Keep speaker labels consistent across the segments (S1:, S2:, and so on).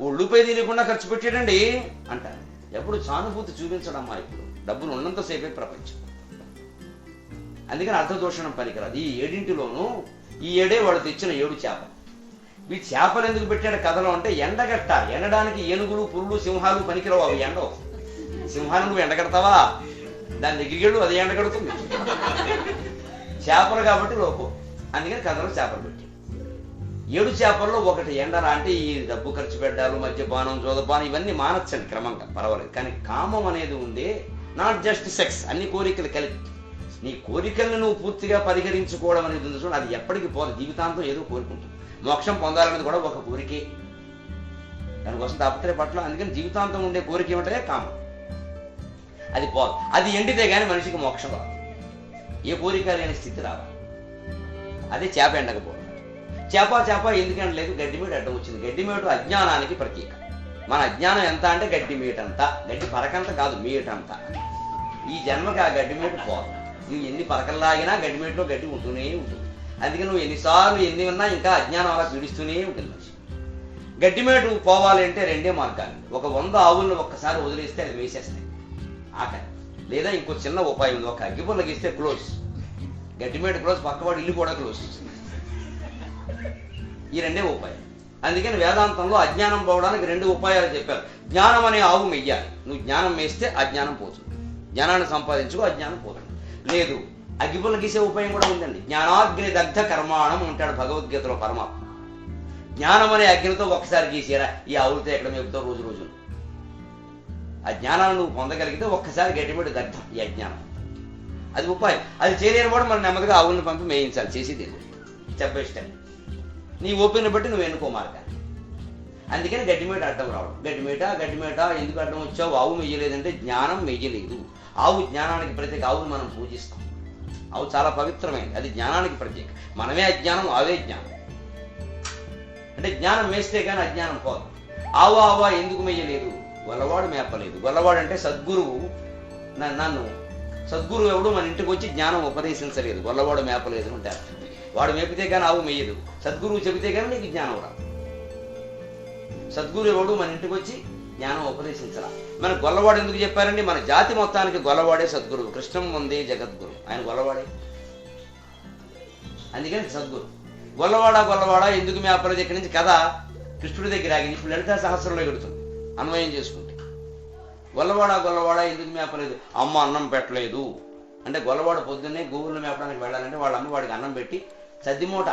S1: ఒళ్ళుపై తెలియకుండా ఖర్చు పెట్టాడండి అంటారు. ఎప్పుడు సానుభూతి చూపించడమ్మా ఇప్పుడు. డబ్బులు ఉన్నంతసేపే ప్రపంచం. అందుకని అర్ధదోషణం పనికిరాదు. ఈ ఏడింటిలోనూ ఈ ఏడే వాడు తెచ్చిన ఏడు చేపలు. ఈ చేపలు ఎందుకు పెట్టాడు కథలో అంటే ఎండగట్ట. ఎండడానికి ఏనుగులు పురులు సింహాలు పనికిరావు అవి ఎండవు. సింహాన్ని నువ్వు ఎండగడతావా? దాని దగ్గరికి వెళ్ళు అది ఎండగడుతుంది చేపలు కాబట్టి లోపు. అందుకని కథలో చేపలు పెట్టి ఏడు చేపల్లో ఒకటి ఎండరా అంటే ఈ డబ్బు ఖర్చు పెట్టాలు మద్యపానం జోదపానం ఇవన్నీ మానచ్చండి క్రమంగా. పర్వాలేదు. కానీ కామం అనేది ఉంది నాట్ జస్ట్ సెక్స్ అన్ని కోరికలు కలిపి. నీ కోరికలను నువ్వు పూర్తిగా పరిహరించుకోవడం అనేది ఉంది చూడండి అది ఎప్పటికీ పోదు. జీవితాంతం ఏదో కోరుకుంటుంది. మోక్షం పొందాలనేది కూడా ఒక కోరికే. దానికోసం తప్పత్రే పట్ల అందుకని జీవితాంతం ఉండే కోరిక ఏమంటే కామం. అది పోదు. అది ఎండితే కానీ మనిషికి మోక్షం రాదు. ఏ కోరిక లేని స్థితి రావాలి అదే చేప ఎండకపోవడం. చేప చేప ఎందుకంటే లేదు గడ్డిమేటు అడ్డం వచ్చింది. గడ్డిమేటు అజ్ఞానానికి ప్రతీక. మన అజ్ఞానం ఎంత అంటే గడ్డి మీటంత. గడ్డి పరకంత కాదు మీటంత. ఈ జన్మకి ఆ గడ్డిమేటు పోదు. నువ్వు ఎన్ని పరకల్లాగినా గడ్డిమేటులో గడ్డి ఉంటూనే ఉంటుంది. అందుకే నువ్వు ఎన్నిసార్లు ఎన్ని ఉన్నా ఇంకా అజ్ఞానం అలా పీడిస్తూనే ఉంటుంది గడ్డిమేటు పోవాలి అంటే రెండే మార్గాలు. ఒక వంద ఆవులను ఒక్కసారి వదిలేస్తే అది వేసేస్తాయి. ఆకలి. లేదా ఇంకో చిన్న ఉపాయం ఉంది. ఒక అగ్గిపుల్లగిస్తే క్లోజ్ గడ్డిమేట క్లోజ్ పక్కవాడు ఇల్లు కూడా క్లోజ్ ఈ రెండే ఉపాయం అందుకని వేదాంతంలో అజ్ఞానం పోవడానికి రెండు ఉపాయాలు చెప్పారు. జ్ఞానం అనే ఆవు మెయ్యాలి. నువ్వు జ్ఞానం మేస్తే అజ్ఞానం పోతుంది జ్ఞానాన్ని సంపాదించుకో అజ్ఞానం పోతుంది లేదు అగ్గిపుల్ల గీసే ఉపాయం కూడా ఉందండి. జ్ఞానాగ్ని దగ్ధ కర్మాణం ఉంటాడు భగవద్గీతలో పరమాత్మ. జ్ఞానం అనే అగ్నితో ఒక్కసారి గీసేరా ఈ ఆవులతో ఎక్కడ మేపుతావు రోజు రోజు. ఆ జ్ఞానాన్ని నువ్వు పొందగలిగితే ఒక్కసారి గట్టిపడి దగ్ధం ఈ అజ్ఞానం. అది ఉపాయం. అది చేయలేని కూడా మనం నెమ్మదిగా ఆవులను పంపి మేయించాలి. చేసేది లేదు. Step by step. నీ ఓపెన్ బట్టి నువ్వు ఎన్నుకో మార్గాన్ని. అందుకని గడ్డిమేట అడ్డం రావడం. గడ్డిమేట గడ్డిమేట ఎందుకు అడ్డం వచ్చావు? ఆవు మెయ్యలేదంటే జ్ఞానం మెయ్యలేదు ఆవు జ్ఞానానికి ప్రత్యేక ఆవును మనం పూజిస్తాం. ఆవు చాలా పవిత్రమైనది. అది జ్ఞానానికి ప్రత్యేక. మనమే అజ్ఞానం ఆవే జ్ఞానం. అంటే జ్ఞానం మేస్తే కానీ అజ్ఞానం పోదు. ఆవు ఆవా ఎందుకు మెయ్యలేదు గొల్లవాడు మేపలేదు. గొల్లవాడు అంటే సద్గురువు నన్ను. సద్గురువు ఎవడు? మన ఇంటికి వచ్చి జ్ఞానం ఉపదేశించలేదు. గొల్లవాడు మేపలేదు అంటే వాడు మేపితే కానీ ఆవు మెయ్యదు సద్గురువు చెబితే కానీ నీకు జ్ఞానం రాదు. సద్గురు ఎవడు? మన ఇంటికి వచ్చి జ్ఞానం ఉపదేశించరా. మన గొల్లవాడు ఎందుకు చెప్పారండి? మన జాతి మొత్తానికి గొల్లవాడే సద్గురువు. కృష్ణం ఉంది జగద్గురు. ఆయన గొల్లవాడే. అందుకని సద్గురు. గొల్లవాడ గొల్లవాడ ఎందుకు మేపలేదు దగ్గర నుంచి కథ కృష్ణుడి దగ్గర ఆగింది. ఇప్పుడు లలితా సహస్రంలో ఎగుడుతుంది అన్వయం చేసుకుంటే. గొల్లవాడ గొల్లవాడ ఎందుకు మేపలేదు అమ్మ అన్నం పెట్టలేదు. అంటే గొల్లవాడ పొద్దున్నే గోవులను మేపడానికి వెళ్ళాలంటే వాళ్ళ అమ్మ వాడికి అన్నం పెట్టి సద్దిమూట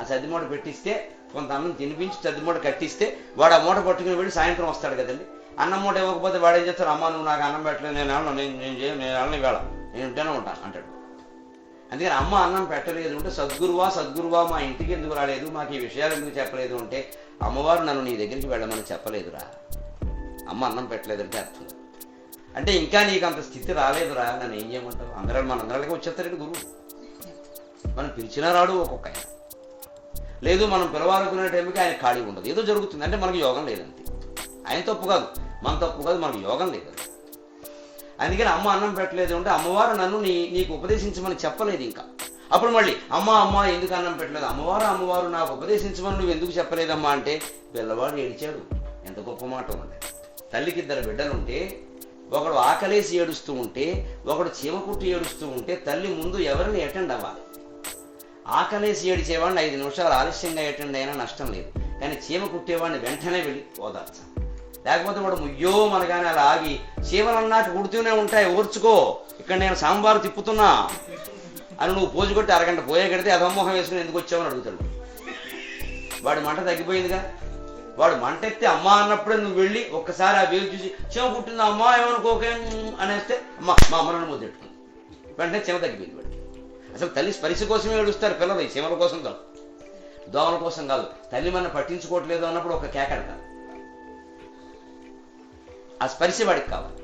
S1: ఆ సద్దిమూట పెట్టిస్తే కొంత అన్నం తినిపించి సద్దిమూట కట్టిస్తే వాడు ఆ మూట పట్టుకుని వెళ్ళి సాయంత్రం వస్తాడు కదండి. అన్నం మూట ఇవ్వకపోతే వాడు ఏం చేస్తాడు? అమ్మ నువ్వు నాకు అన్నం పెట్టలేదు నేను వెళ్ళను నేను నేను చేయను నేను వెళ్ళను వేళ నేను ఉంటేనే ఉంటాను అంటాడు. అందుకని అమ్మ అన్నం పెట్టలేదు అంటే సద్గురువా సద్గురువా మా ఇంటికి ఎందుకు రాలేదు? మాకు ఈ విషయాలు ఎందుకు చెప్పలేదు? అంటే అమ్మవారు నన్ను నీ దగ్గరికి వెళ్ళమని చెప్పలేదురా. అమ్మ అన్నం పెట్టలేదంటే అర్థం అంటే ఇంకా నీకు అంత స్థితి రాలేదురా. నన్ను ఏం చేయమంటావు? అందరూ మన అందరికీ వచ్చేస్తారండి గురువు. మనం పిలిచినా రాడు ఒక్కొక్క ఆయన లేదు మనం పిలవాలనుకునే టైంకి ఆయన ఖాళీ ఉండదు. ఏదో జరుగుతుంది. అంటే మనకు యోగం లేదంతే. ఆయన తప్పు కాదు. మన తప్పు కాదు మనకు యోగం లేదు. అందుకని అమ్మ అన్నం పెట్టలేదు అంటే అమ్మవారు నన్ను నీ నీకు ఉపదేశించమని చెప్పలేదు ఇంకా. అప్పుడు మళ్ళీ అమ్మ అమ్మ ఎందుకు అన్నం పెట్టలేదు? అమ్మవారు అమ్మవారు నాకు ఉపదేశించమని నువ్వు ఎందుకు చెప్పలేదమ్మా అంటే పిల్లవాడు ఏడిచాడు. ఎంత గొప్ప మాట ఉంది తల్లికి ఇద్దరు బిడ్డలుంటే ఒకడు ఆకలేసి ఏడుస్తూ ఉంటే ఒకడు చీమ కుట్టి ఏడుస్తూ ఉంటే తల్లి ముందు ఎవరిని అటెండ్ అవ్వాలి? ఆకలేసి ఏడిచేవాడిని ఐదు నిమిషాలు ఆలస్యంగా అటెండ్ అయినా నష్టం లేదు. కానీ చీమ కుట్టేవాడిని వెంటనే వెళ్ళి ఓదార్చాలి లేకపోతే వాడు ముయ్యో మనగానే అలా ఆగి చీమలన్నాక కుడుతూనే ఉంటాయి. ఓర్చుకో. ఇక్కడ నేను సాంబారు తిప్పుతున్నా. అని నువ్వు పోజు కొట్టి అరగంట పోయే కడితే అధమ్మోహం వేసుకుని ఎందుకు వచ్చావని అడుగుతాడు. వాడి మంట తగ్గిపోయిందిగా. వాడు మంట ఎత్తే అమ్మా అన్నప్పుడే నువ్వు వెళ్ళి ఒక్కసారి ఆ వేలు చూసి చీమ కుట్టిందా అమ్మా ఏమనుకోకే? అనేస్తే అమ్మ మా అమ్మలను ముద్దెట్టుకుంది వెంటనే చీమ తగ్గిపోయింది అసలు తల్లి స్పరిశ కోసమే ఏడుస్తారు పిల్లలు ఈ చీమల కోసం కాదు. దోమల కోసం కాదు. తల్లి మన పట్టించుకోవట్లేదు అన్నప్పుడు ఒక కేకడతారు ఆ స్పరిశ వాడికి కావాలి.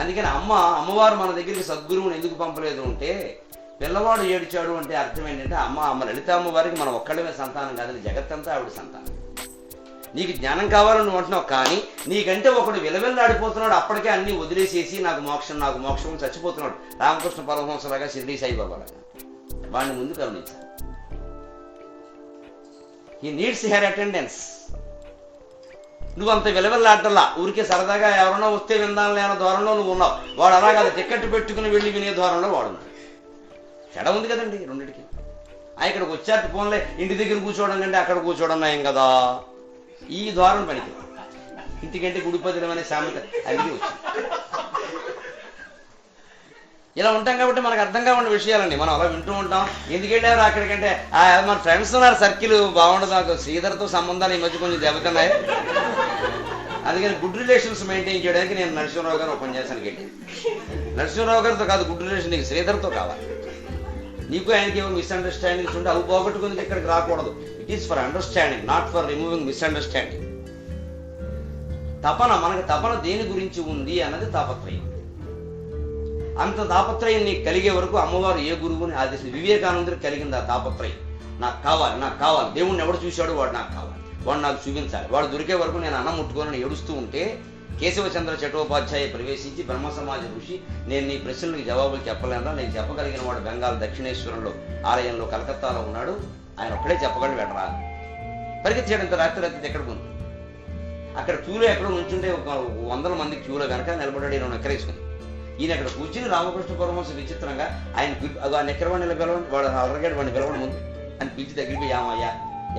S1: అందుకని అమ్మ అమ్మవారు మన దగ్గరికి సద్గురువుని ఎందుకు పంపలేదు అంటే పిల్లవాడు ఏడిచాడు అంటే అర్థం ఏంటంటే అమ్మ అమ్మ లలిత అమ్మవారికి మనం ఒక్కడమే సంతానం కాదని జగత్తంతా ఆవిడ సంతానం. నీకు జ్ఞానం కావాలని నువ్వు అంటున్నావు కానీ నీకంటే ఒకడు విలవిల్లాడిపోతున్నాడు అప్పటికే అన్ని వదిలేసేసి నాకు మోక్షం నాకు మోక్షం చచ్చిపోతున్నాడు. రామకృష్ణ పరమహంసలాగా షిర్డీ సాయిబాబా లాగా వాడిని ముందు గమనించాలి. ఈ నీడ్స్ హెర్ అటెండెన్స్ నువ్వు అంత విలవిల్లాడల్లా ఊరికే సరదాగా ఎవరన్నా వస్తే విందాం లేని ధోరణిలో నువ్వు ఉన్నావు. వాడు అలా కాదు టికెట్ పెట్టుకుని వెళ్ళి వినే ధోరణిలో వాడు ఉన్నాడు. తేడా ఉంది కదండి రెండింటికి. ఆ ఇక్కడికి వచ్చాక ఫోన్లే ఇంటి దగ్గర కూర్చోవడం కంటే అక్కడ కూర్చోవడం నయం కదా. ఈ ద్వారం పనికి. ఇంటికంటే గుడిపదిలం అనే సామెత అడిగి వచ్చింది ఇలా ఉంటాం కాబట్టి మనకు అర్థం కాకుండా విషయాలండి. మనం అలా వింటూ ఉంటాం. ఎందుకు వెళ్ళారు అక్కడికంటే ఆ, మన ఫ్రెండ్స్ ఉన్నారు. సర్కిల్ బాగుండదు నాకు. శ్రీధర్తో సంబంధాలు ఈ మధ్య కొంచెం దెబ్బతున్నాయి. అందుకని గుడ్ రిలేషన్స్ మెయింటైన్ చేయడానికి నేను నరసింహరావు గారు చేశాను వెళ్ళాను నరసింహరావు గారితో కాదు గుడ్ రిలేషన్ నీకు శ్రీధర్తో కావాలి. నీకు ఆయనకి ఏమో మిస్అండర్స్టాండింగ్స్ ఉంటే అవి పోగొట్టుకుంది ఇక్కడికి రాకూడదు. It is for understanding not for removing misunderstanding తపన మనకు తపన దేని గురించి ఉంది అన్నది తాపత్రయం. అంత తాపత్రయం నీకు కలిగే వరకు అమ్మవారు ఏ గురువుని ఆదేశం వివేకానందుడు కలిగింది ఆ తాపత్రయం. నాకు కావాలి నాకు కావాలి. దేవుణ్ణి ఎవడు చూశాడు వాడు నాకు కావాలి. వాడు నాకు చూపించాలి. వాడు దొరికే వరకు నేను అన్నం ముట్టుకొని ఏడుస్తూ ఉంటే కేశవచంద్ర చటోపాధ్యాయ ప్రవేశించి బ్రహ్మ సమాజ ఋషి. నేను నీ ప్రశ్నలకు జవాబులు చెప్పలేదా నేను చెప్పగలిగిన వాడు బెంగాల్ దక్షిణేశ్వరంలో ఆలయంలో కలకత్తాలో ఉన్నాడు. ఆయన ఒక్కడే చెప్పగలడు వెళ్ళరా పరిగెత్తాడు ఇంత రాత్రి రాత్రి ఎక్కడ ఉంది? అక్కడ క్యూలో ఎక్కడో నుంచుంటే ఒక వందల మంది క్యూలో వెనక నిలబడ్డాడు ఈయన ఎక్కరేసుకుని ఈయన అక్కడ కూర్చుని రామకృష్ణ పరమహంస విచిత్రంగా ఆయన ఆయన ఎక్కడ ఆ పిలవండి వాడు అలరగాడు వాడిని పిలవడం ముందు. అని పిలిచి దగ్గరికి పోయి "ఏమయ్యా?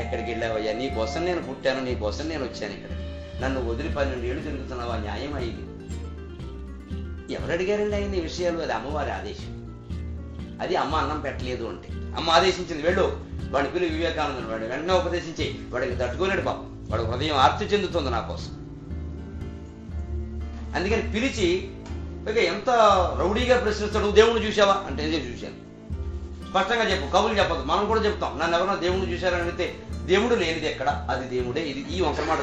S1: ఎక్కడికి వెళ్ళావయ్యా? నీ కోసం నేను పుట్టాను నీ కోసం నేను వచ్చాను ఇక్కడికి నన్ను వదిలి పన్నెండు ఏళ్ళు తిరుగుతున్నావా? న్యాయం అయింది ఎవరు అడిగారండి ఆయన ఈ విషయాలు? అది అమ్మవారి ఆదేశం. అది అమ్మ అన్నం పెట్టలేదు అంటే. అమ్మ ఆదేశించింది వెళ్ళు. వాడి పిల్లలు వివేకానందని వాడు. వెంటనే ఉపదేశించి. వాడికి తట్టుకోలేడు పాపం. వాడు హృదయం ఆర్తి చెందుతుంది నా కోసం. అందుకని పిలిచి ఇక ఎంత రౌడీగా ప్రశ్నిస్తాడు? దేవుణ్ణి చూసావా అంటే చూశాను. స్పష్టంగా చెప్పు కవులు చెప్పదు మనం కూడా చెప్తాం. నన్ను ఎవరన్నా దేవుడు చూశారని అడిగితే దేవుడు లేనిది ఎక్కడ? అది దేవుడే. ఇది ఈ వంకర మాట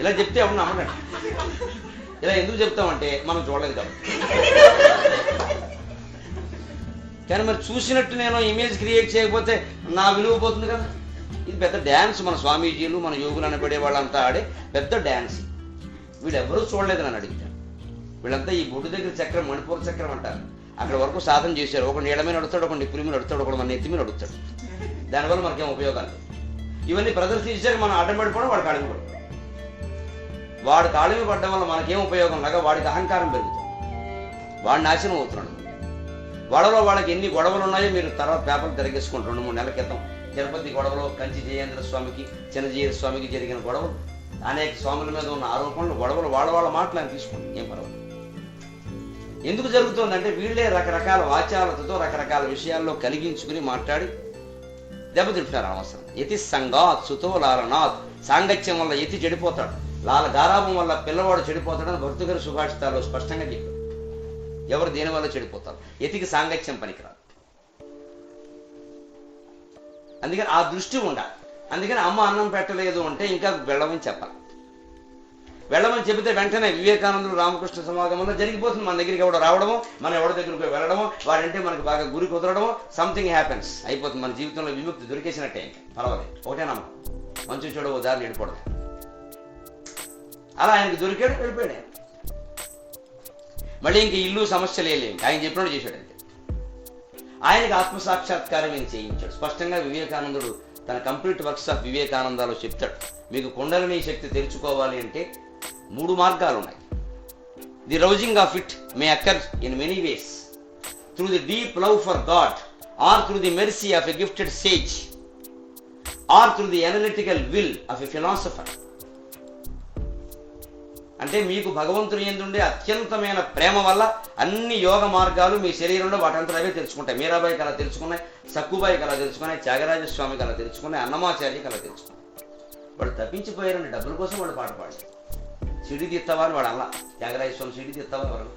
S1: ఇలా చెప్తే ఎవరు నమ్మకండి ఇలా ఎందుకు చెప్తామంటే మనం చూడలేదు కాబట్టి. కానీ మరి చూసినట్టు నేను ఇమేజ్ క్రియేట్ చేయకపోతే నా విలువ పోతుంది కదా. ఇది పెద్ద డ్యాన్స్ మన స్వామీజీలు మన యోగులు అనబడే వాళ్ళంతా ఆడే పెద్ద డ్యాన్స్ వీడెవరూ చూడలేదు నన్ను అడిగితే. వీళ్ళంతా ఈ బొడ్డు దగ్గర చక్రం మణిపూర చక్రం అంటారు. అక్కడ వరకు సాధన చేశారు. ఒక నీళ్ళ మీద నడుస్తాడు ఒక నిప్పుల మీద నడుస్తాడు ఒక మన నెత్తి మీద నడుస్తాడు. దానివల్ల మనకేం ఉపయోగాలు ఇవన్నీ ప్రదర్శించాక మనం అడ్డం పడిపోవడం వాడు కాళిమి పడిపోవడం వాడు కాళిమి పడడం వల్ల మనకేం ఉపయోగం లాగా వాడికి అహంకారం పెరుగుతుంది. వాడు నాశనం అవుతున్నాడు. గొడవలో వాళ్ళకి ఎన్ని గొడవలు ఉన్నాయో మీరు తర్వాత పేపర్లు తిరగేసుకోండి రెండు మూడు నెలల క్రితం తిరుపతి గొడవలో కంచి జయేంద్ర స్వామికి చిన్నజీర స్వామికి జరిగిన గొడవలు అనేక స్వాముల మీద ఉన్న ఆరోపణలు గొడవలు వాళ్ళ వాళ్ళ మాటలు ఆయన తీసుకోండి ఏం పర్వాలేదు. ఎందుకు జరుగుతుందంటే వీళ్ళే రకరకాల వాచాలతతో రకరకాల విషయాల్లో కలిగించుకుని మాట్లాడి దెబ్బతింటున్నారు అవసరం. యతి సంగాత్ సుతో లాలనాథ్ సాంగత్యం వల్ల యతి చెడిపోతాడు. లాల గారాభం వల్ల పిల్లవాడు చెడిపోతాడని భర్తగారి సుభాషితాల్లో స్పష్టంగా చెప్పారు. ఎవరు దేని వల్ల చెడిపోతారు? యతికి సాంగత్యం పనికిరాదు. అందుకని ఆ దృష్టి ఉండాలి. అందుకని అమ్మ అన్నం పెట్టలేదు అంటే ఇంకా వెళ్ళమని చెప్పాలి. వెళ్ళమని చెబితే వెంటనే వివేకానందుడు రామకృష్ణ సమాగమంలో జరిగిపోతుంది. మన దగ్గరికి ఎవడో రావడము మన ఎవరి దగ్గరికి వెళ్ళడమో వాడంటే మనకి బాగా గురి కుదరడము సంథింగ్ హ్యాపెన్స్ అయిపోతుంది. మన జీవితంలో విముక్తి దొరికేసినట్టే. ఇంకా పర్వాలేదు. ఒకటే మంచి చూడ ఓ దారి వెళ్ళిపోవడం అలా ఆయనకి దొరికాడు వెళ్ళిపోయాడు మళ్ళీ ఇంక ఇల్లు సమస్యలే లేవు ఆయన చెప్పినట్టు చేశాడు అంతే. ఆయనకి ఆత్మసాక్షాత్కారం ఏం చేయించాడు? స్పష్టంగా వివేకానందుడు తన కంప్లీట్ వర్క్స్ ఆఫ్ వివేకానందాలో చెప్తాడు. మీకు కుండలిని శక్తి తెరుచుకోవాలి అంటే మూడు మార్గాలు ఉన్నాయి the rousing of it may occur in many ways through the deep love for God or through the mercy of a gifted sage or through the analytical will of a philosopher అంటే మీకు భగవంతుని ఎందుండే అత్యంతమైన ప్రేమ వల్ల అన్ని యోగ మార్గాలు మీ శరీరంలో వాటంతా అవే తెలుసుకుంటాయి. మీరాబాయి కళ తెలుసుకున్నాయి సక్కుబాయి కళ తెలుసుకున్నాయి త్యాగరాజ స్వామికి తెలుసుకున్నాయి అన్నమాచార్య కళ తెలుసుకున్నాయి. వాడు తప్పించిపోయారని డబ్బుల కోసం వాళ్ళు పాట పాడారు. సిడి తీస్తావా అని వాడు అలా త్యాగరాజస్వామి సిడి తీస్తావా ఎవరు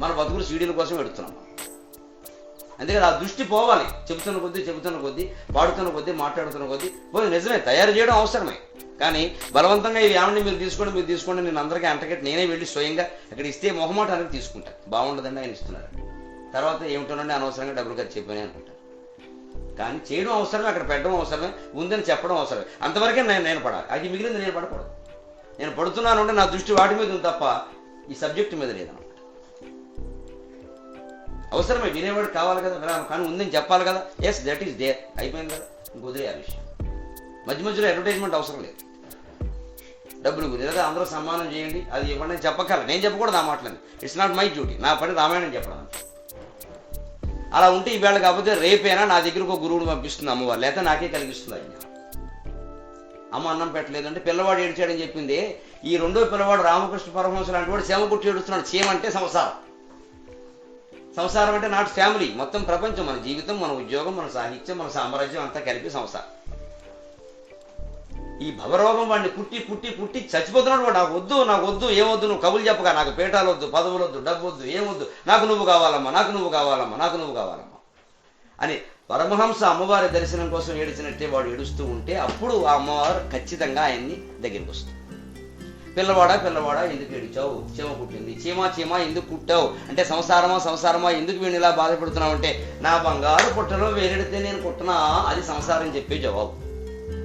S1: మన బతుకులు సీడీల కోసం పెడుతున్నాం అందుకని ఆ దృష్టి పోవాలి. చెబుతున్న కొద్దీ చెబుతున్న కొద్దీ పాడుతున్న కొద్దీ మాట్లాడుతున్న కొద్దీ. పోయి నిజమే తయారు చేయడం అవసరమే. కానీ బలవంతంగా ఇవి ఏమండి మీరు తీసుకోండి మీరు తీసుకోండి నేను అందరికీ అంటకెట్టి నేనే వెళ్ళి స్వయంగా అక్కడ ఇస్తే మొహమాటానికి తీసుకుంటాను బాగుండదండి ఆయన ఇస్తున్నారు. తర్వాత ఏమిటోనండి అనవసరంగా డబ్బులు ఖర్చు చెప్పాను అనుకుంటాను కానీ చేయడం అవసరమే అక్కడ పెట్టడం అవసరమే ఉందని చెప్పడం అవసరమే. అంతవరకే నేను నేను పడాలి అది మిగిలింది నేను పడకూడదు. నేను పడుతున్నాను అంటే నా దృష్టి వాటి మీద ఉంది తప్ప ఈ సబ్జెక్ట్ మీద లేదన్నమాట అవసరమే వినేవాడు కావాలి కదా కానీ ఉందని చెప్పాలి కదా. ఎస్ దట్ ఈస్ దేర్ అయిపోయింది కదా. ఇంకొదిలే ఆ విషయం. మధ్య మధ్యలో అడ్వర్టైజ్మెంట్ అవసరం లేదు. డబ్బులు గురించి. లేదా అందరూ సన్మానం చేయండి అది ఇవ్వండి అని చెప్పగల నేను చెప్పకూడదు ఆ మాటలని ఇట్స్ నాట్ మై డ్యూటీ నా పని రామాయణం చెప్పడం అలా ఉంటే ఈవేళ కాకపోతే రేపైనా నా దగ్గరకు ఒక గురువుని పంపిస్తుంది అమ్మవారు. లేకపోతే నాకే కలిగిస్తుంది అజ్ఞానం అమ్మ అన్నం పెట్టలేదంటే పిల్లవాడు ఏడ్చాడని చెప్పింది? ఈ రెండో పిల్లవాడు రామకృష్ణ పరమహంస లాంటి వాడు సేమ కొట్టి ఏడుస్తున్నాడు. సేమ అంటే సంసారం. సంసారం అంటే నాట్ ఫ్యామిలీ. మొత్తం ప్రపంచం మన జీవితం మన ఉద్యోగం మన సాహిత్యం మన సామ్రాజ్యం అంతా కలిపి సంసారం. ఈ భవరోగం వాడిని పుట్టి పుట్టి పుట్టి చచ్చిపోతున్నాడు వాడు. నాకు వద్దు నాకు వద్దు ఏమొద్దు నువ్వు కబులు చెప్పగా నాకు పేటాలు వద్దు పదవులు వద్దు డబ్బు వద్దు ఏమొద్దు. నాకు నువ్వు కావాలమ్మా నాకు నువ్వు కావాలమ్మా నాకు నువ్వు కావాలమ్మా. అని పరమహంస అమ్మవారి దర్శనం కోసం ఏడిచినట్టే వాడు ఏడుస్తూ ఉంటే అప్పుడు ఆ అమ్మవారు ఖచ్చితంగా ఆయన్ని దగ్గరికి వస్తుంది. పిల్లవాడా పిల్లవాడా ఎందుకు ఏడిచావు? చీమ పుట్టింది. చీమ చీమ ఎందుకు కుట్టావు అంటే సంసారమా సంసారమా ఎందుకు వీడిని ఇలా బాధపడుతున్నావు అంటే నా బంగారు పుట్టలో వేరెడితే నేను కుట్టనా అది సంసారం చెప్పే జవాబు.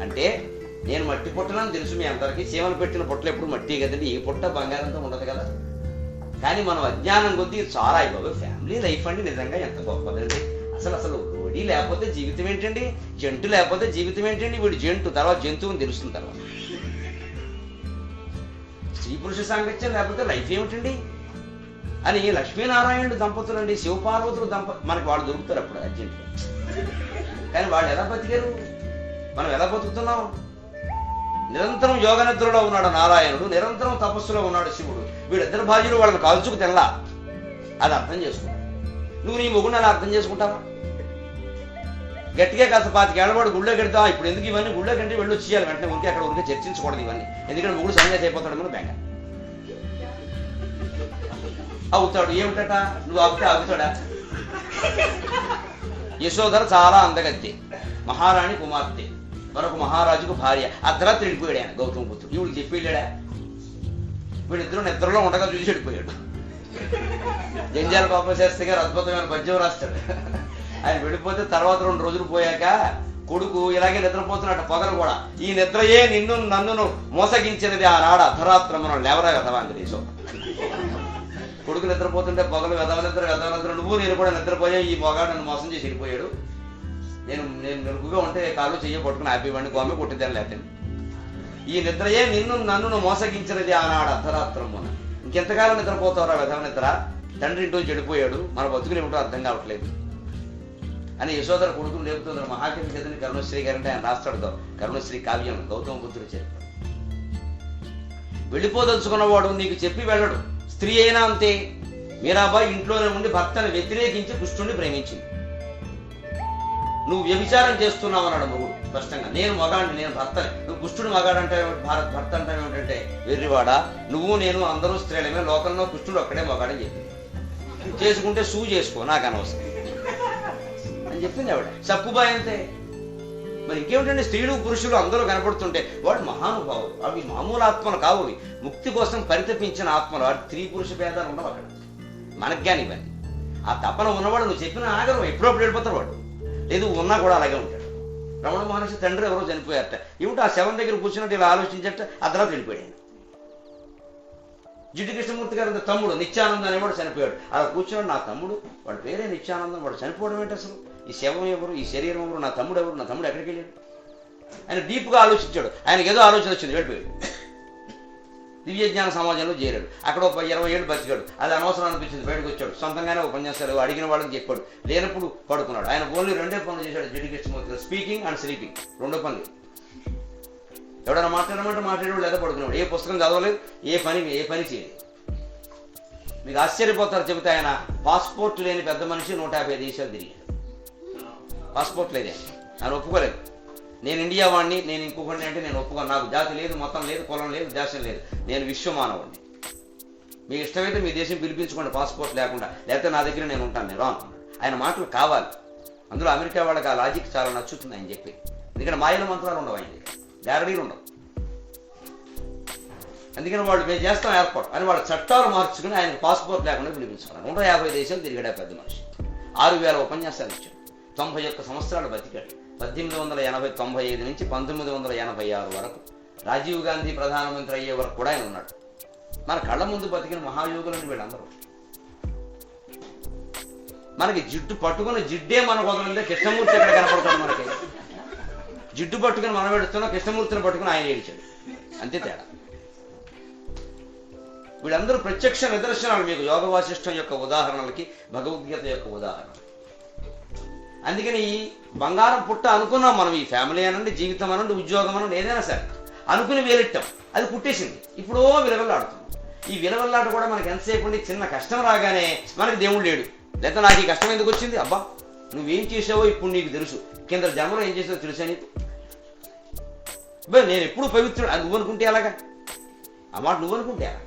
S1: అంటే నేను మట్టి పుట్టనని తెలుసు మీ అందరికీ. సీమలు పెట్టిన పుట్టలు ఎప్పుడు మట్టి కదండి? ఈ పుట్ట బంగారంతో ఉండదు కదా. కానీ మనం అజ్ఞానం కొద్దీ చాలా బాబు ఫ్యామిలీ లైఫ్ అండి నిజంగా ఎంత గొప్పదండి. అసలు అసలు రోడీ లేకపోతే జీవితం ఏంటండి? జంటు లేకపోతే జీవితం ఏంటండి? వీడు జంటు తర్వాత జంతువుని తెలుస్తుంది తర్వాత. స్త్రీ పురుష సాంగత్యం లేకపోతే లైఫ్ ఏమిటండి? అని లక్ష్మీనారాయణుడు దంపతులు అండి శివపార్వతులు దంప మనకి వాళ్ళు దొరుకుతారు అప్పుడు అర్జెంట్ కానీ వాళ్ళు ఎలా బతికారు? మనం ఎలా బతుకుతున్నాం? నిరంతరం యోగ నిద్రలో ఉన్నాడు నారాయణుడు నిరంతరం తపస్సులో ఉన్నాడు శివుడు. వీళ్ళిద్దరు భార్యలు వాళ్ళని కాల్చుకు తెల్లా. అది అర్థం చేసుకుంటా నువ్వు నీ మొగుడిని అలా అర్థం చేసుకుంటావా? గట్టిగా కాస్త పాతికేళ్ళ వాడు గుళ్ళో కడతా ఇప్పుడు ఎందుకు ఇవన్నీ గుళ్ళో కంటే వెళ్ళి వచ్చేయాలి? వెంటనే ఉంటే అక్కడ ఉంటే చర్చించకూడదు ఇవన్నీ. ఎందుకంటే మొగుడు సన్యాసి అయిపోతాడు బెంగ. అవుతాడు ఏమిటట? నువ్వు ఆపితే అవుతాడా యశోధర చాలా అందగత్తే. మహారాణి కుమార్తె. మరొక మహారాజుకు భార్య. అర్ధరాత్రి వెళ్ళిపోయాడు ఆయన గౌతమ పుత్రుడు. ఈవిడికి చెప్పి వెళ్ళాడా వీళ్ళిద్దరూ నిద్రలో ఉండగా చూసి వెళ్ళిపోయాడు జంజాల పాపశాస్త్రి గారు అద్భుతమైన పద్యం రాస్తాడు. ఆయన వెళ్ళిపోతే తర్వాత రెండు రోజులు పోయాక కొడుకు ఇలాగే నిద్రపోతున్నట్టు పొగలు కూడా. ఈ నిద్రయే నిన్ను నన్నును మోసగించినది ఆనాడు అర్ధరాత్రమున లేవరా వెధవాంగ్రీసో కొడుకు నిద్రపోతుంటే పొగలు వెదవలిద్దరు వెదవలిద్దరు నువ్వు నేను కూడా నిద్రపోయా ఈ మొగాడు నన్ను మోసం చేసి వెళ్ళిపోయాడు. నేను నేను మెరుగుగా ఉంటే కాళ్ళు చెయ్యి పట్టుకుని ఆపేవాడిని గోమె కొట్టిద్దాను లేదండి ఈ నిద్రయే నిన్ను నన్ను మోసగించినది ఆనాడు అర్ధరాత్రమున. ఇంకెంతకాలం నిద్రపోతావురా విధవ నిద్ర? తండ్రి ఇంటో చెడిపోయాడు మన బతుకులు ఏమిటో అర్థం కావట్లేదు. అని యశోదర కొడుకును లేపుతుంది మహాకవి చేతిని కరుణశ్రీ గారంటే ఆయన రాస్తాడు కరుణశ్రీ కావ్యం గౌతమ బుద్ధుడు చరిత్ర వెళ్ళిపోదలుచుకున్నవాడు నీకు చెప్పి వెళ్ళడు. స్త్రీ అయినా అంతే. మీరాబాయి ఇంట్లోనే ఉండి భర్తను వ్యతిరేకించి కృష్ణుడిని ప్రేమించింది. నువ్వు వ్యభిచారం చేస్తున్నావు అన్నాడు మొగుడు స్పష్టంగా. నేను మగాడిని నేను భర్తని. నువ్వు కృష్ణుడు మగాడు అంటే భారత్ భర్త అంటే ఏమిటంటే వెర్రివాడా నువ్వు నేను అందరూ స్త్రీలమే లోకంలో కృష్ణుడు ఒక్కడే మగాడని చెప్పింది చేసుకుంటే సూ చేసుకో నాకు అనవసరం. అని చెప్పింది ఆవిడ. సక్కుబాయ్ అంతే. మరి ఇంకేమిటంటే స్త్రీలు పురుషులు అందరూ కనపడుతుంటే వాడు మహానుభావుడు. అవి మామూలు ఆత్మలు కావు అవి. ముక్తి కోసం పరితపించిన ఆత్మలు. వాడు స్త్రీ పురుష భేదాలు ఉండవు అక్కడ. మనకు కానీ ఇవన్నీ. ఆ తపన ఉన్నవాడు నువ్వు చెప్పిన ఆగరం ఎప్పుడప్పుడు వెళ్ళిపోతారు వాడు. లేదు ఉన్నా కూడా అలాగే ఉంటాడు. రమణ మహర్షి తండ్రి ఎవరో చనిపోయారట. ఏమిటి ఆ శవం దగ్గర కూర్చున్నట్టు ఇలా ఆలోచించట? అర్ధరాత్రి వెళ్ళిపోయాడు. జిడ్డు కృష్ణమూర్తి గారి తమ్ముడు నిత్యానందం అనేవాడు చనిపోయాడు. అలా కూర్చున్నాడు నా తమ్ముడు వాడి పేరే నిత్యానందం వాడు చనిపోవడం ఏంటి అసలు? ఈ శవం ఎవరు ఈ శరీరం ఎవరు నా తమ్ముడు ఎవరు నా తమ్ముడు ఎక్కడికి వెళ్ళాడు? ఆయన డీప్గా ఆలోచించాడు. ఆయనకి ఏదో ఆలోచన వచ్చింది వెళ్ళిపోయాడు. దివ్యజ్ఞాన సమాజంలో చేరాడు. అక్కడ ఒక ఇరవై ఏళ్ళు బతికాడు. అది అనవసరం అనిపించింది. బయటకు వచ్చాడు. సొంతంగానే ఉపన్యాసాలు అడిగిన వాళ్ళకి చెప్పాడు. లేనప్పుడు పడుకున్నాడు. ఆయన ఓన్లీ రెండే పనులు చేశాడు. Jiddu Krishnamurti speaking and sleeping. రెండో పనులు. ఎవడన్నా మాట్లాడమంటే మాట్లాడేవాడు లేదా పడుకునేవాడు. ఏ పుస్తకం చదవలేదు ఏ పని ఏ పని చేయలేదు. మీకు ఆశ్చర్యపోతారు చెబితే ఆయన పాస్పోర్ట్ లేని పెద్ద మనిషి నూట యాభై దేశాలు తిరిగాడు. పాస్పోర్ట్ లేదే. ఆయన ఒప్పుకోలేదు. నేను ఇండియా వాడిని నేను ఇంకొకటి అంటే నేను ఒప్పుకోను. నాకు జాతి లేదు మతం లేదు కులం లేదు దేశం లేదు. నేను విశ్వమానవుడిని. మీ ఇష్టమైతే మీ దేశం పిలిపించుకోండి పాస్పోర్ట్ లేకుండా. లేకపోతే నా దగ్గర నేను ఉంటాను నేను రాను. ఆయన మాటలు కావాలి. అందులో అమెరికా వాళ్ళకి ఆ లాజిక్ చాలా నచ్చుతుంది ఆయన చెప్పి. ఎందుకంటే మాయల మంత్రాలు ఉండవు ఆయన దగ్గర గ్యారడీలు ఉండవు. అందుకని వాళ్ళు మేము చేస్తాం ఏర్పాటు. అని వాళ్ళ చట్టాలు మార్చుకుని ఆయన పాస్పోర్ట్ లేకుండా పిలిపించుకున్నారు. నూట యాభై దేశాలు తిరిగాడు పెద్ద మనిషి. ఆరు వేల ఉపన్యాసాలు ఇచ్చాడు. తొంభై ఒక్క సంవత్సరాలు బతికాడు. పద్దెనిమిది వందల ఎనభై తొంభై ఐదు నుంచి పంతొమ్మిది వందల ఎనభై ఆరు వరకు రాజీవ్ గాంధీ ప్రధానమంత్రి అయ్యే వరకు కూడా ఆయన ఉన్నాడు. మన కళ్ళ ముందు బతికిన మహాయోగులని వీళ్ళందరూ. మనకి జిడ్డు పట్టుకుని జిడ్డే మనకు వదలంటే కృష్ణమూర్తి ఎక్కడ కనపడతాడు మనకి? జిడ్డు పట్టుకుని మనం ఏడుస్తున్నాం కృష్ణమూర్తిని పట్టుకుని ఆయన ఏడిచాడు. అంతే తేడా. వీళ్ళందరూ ప్రత్యక్ష నిదర్శనాలు మీకు యోగ వాసిష్టం యొక్క ఉదాహరణలకి భగవద్గీత యొక్క ఉదాహరణ అందుకని ఈ బంగారం పుట్ట అనుకున్నాం మనం ఈ ఫ్యామిలీ అనండి జీవితం అనండి ఉద్యోగం అనండి ఏదైనా సరే. అనుకుని వేలెట్టాం. అది పుట్టేసింది ఇప్పుడో విలవెల్లాడుతున్నాం ఈ విలవల్లాట కూడా మనకి ఎంతసేపు ఉండి చిన్న కష్టం రాగానే మనకి దేవుడు లేడు. లేకపోతే నాకు ఈ కష్టం ఎందుకు వచ్చింది? అబ్బా నువ్వేం చేసావో ఇప్పుడు నీకు తెలుసు. కింద జన్మలో ఏం చేసావో తెలుసా నీకు? నేను ఎప్పుడు పవిత్రుడు. అది నువ్వు అనుకుంటే అలాగా ఆ మాట నువ్వు అనుకుంటే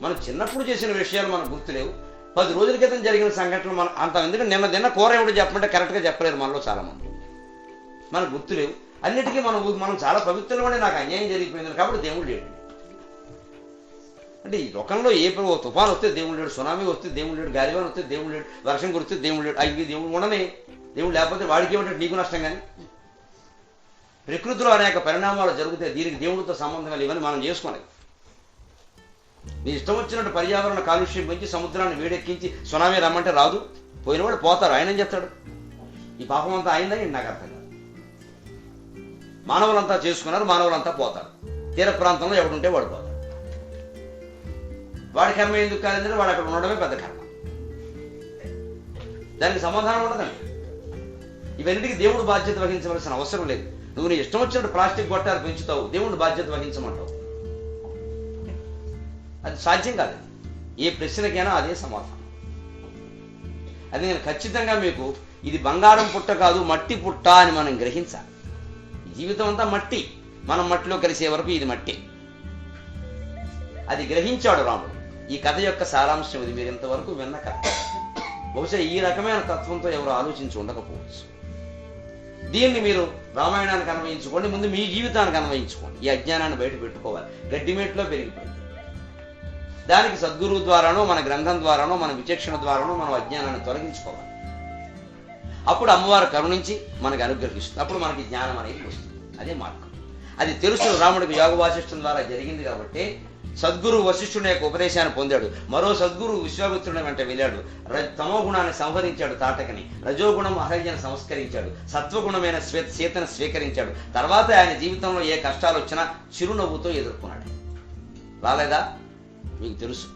S1: మనం చిన్నప్పుడు చేసిన విషయాలు మనకు గుర్తులేవు. పది రోజుల క్రితం జరిగిన సంఘటన మనం అంత ఎందుకంటే నిన్న తిన్న కూర ఎవడు చెప్పమంటే కరెక్ట్గా చెప్పలేరు మనలో చాలా మంది మనకు గుర్తులేవు అన్నిటికీ మనం మనం చాలా పవిత్రులమని నాకు అన్యాయం జరిగిపోయింది కాబట్టి దేవుడు లేడు. అంటే ఈ లోకంలో ఏ ప- తుఫాన్ వస్తే దేవుడు లేడు సునామీ వస్తే దేవుడు లేడు గాలివాన్ వస్తే దేవుడు లేడు వర్షం కురిస్తే దేవుడు లేడు అవి దేవుడు ఉండనే. దేవుడు లేకపోతే వాడికి ఏమంటే నీకు నష్టం కానీ ప్రకృతిలో అనేక పరిణామాలు జరుగుతాయి. దీనికి దేవుడితో సంబంధం లేవు ఇవన్నీ మనం చేసుకోలేదు నీ ఇష్టం వచ్చినట్టు పర్యావరణ కాలుష్యం పెంచి సముద్రాన్ని వేడెక్కించి సునామీ రమ్మంటే రాదు. పోయినవాడు పోతారు ఆయన ఏం చెప్తాడు ఈ పాపం అంతా అయిందని నాకు అర్థం కాదు. మానవులంతా చేసుకున్నారు మానవులంతా పోతారు. తీర ప్రాంతంలో ఎవడుంటే వాడు పోతాడు. వాడి కర్మ ఎందుకు కాదంటే వాడు అక్కడ ఉండడమే పెద్ద కర్మ. దానికి సమాధానం ఉండదండి ఇవన్నిటికీ దేవుడు బాధ్యత వహించవలసిన అవసరం లేదు. నువ్వు నీ ఇష్టం వచ్చినట్టు ప్లాస్టిక్ గొట్టాలు పెంచుతావు దేవుడు బాధ్యత వహించమంటావు. అది సాధ్యం కాదు ఏ ప్రశ్నకైనా అదే సమాధానం. అది నేను ఖచ్చితంగా మీకు ఇది బంగారం పుట్ట కాదు మట్టి పుట్ట అని మనం గ్రహించాలి. జీవితం అంతా మట్టి. మనం మట్టిలో కలిసే వరకు ఇది మట్టి. అది గ్రహించాడు రాముడు. ఈ కథ యొక్క సారాంశం ఇది. మీరు ఇంతవరకు విన్న కథ. బహుశా ఈ రకమైన తత్వంతో ఎవరు ఆలోచించి ఉండకపోవచ్చు. దీన్ని మీరు రామాయణానికి అన్వయించుకోండి. ముందు మీ జీవితానికి అన్వయించుకోండి. ఈ అజ్ఞానాన్ని బయట పెట్టుకోవాలి. గడ్డిమేట్లో పెరిగిపోయింది. దానికి సద్గురువు ద్వారానో మన గ్రంథం ద్వారానో మన విచక్షణ ద్వారానో మనం అజ్ఞానాన్ని తొలగించుకోవాలి. అప్పుడు అమ్మవారు కరుణించి మనకు అనుగ్రహిస్తుంది. అప్పుడు మనకి జ్ఞానం అనేది వస్తుంది. అదే మార్గం. అది తెలుసు రాముడికి యోగ వాసిష్టం ద్వారా జరిగింది కాబట్టి సద్గురు వశిష్ఠుని యొక్క ఉపదేశాన్ని పొందాడు. మరో సద్గురు విశ్వామిత్రుని వెంట వెళ్ళాడు. ర- తమో గుణాన్ని సంహరించాడు తాటకని. రజోగుణం అహల్యను సంస్కరించాడు. సత్వగుణమైన శ్వే సీతను స్వీకరించాడు. తర్వాత ఆయన జీవితంలో ఏ కష్టాలు వచ్చినా చిరునవ్వుతో ఎదుర్కొన్నాడు. రాలేదా? మీకు తెలుసు.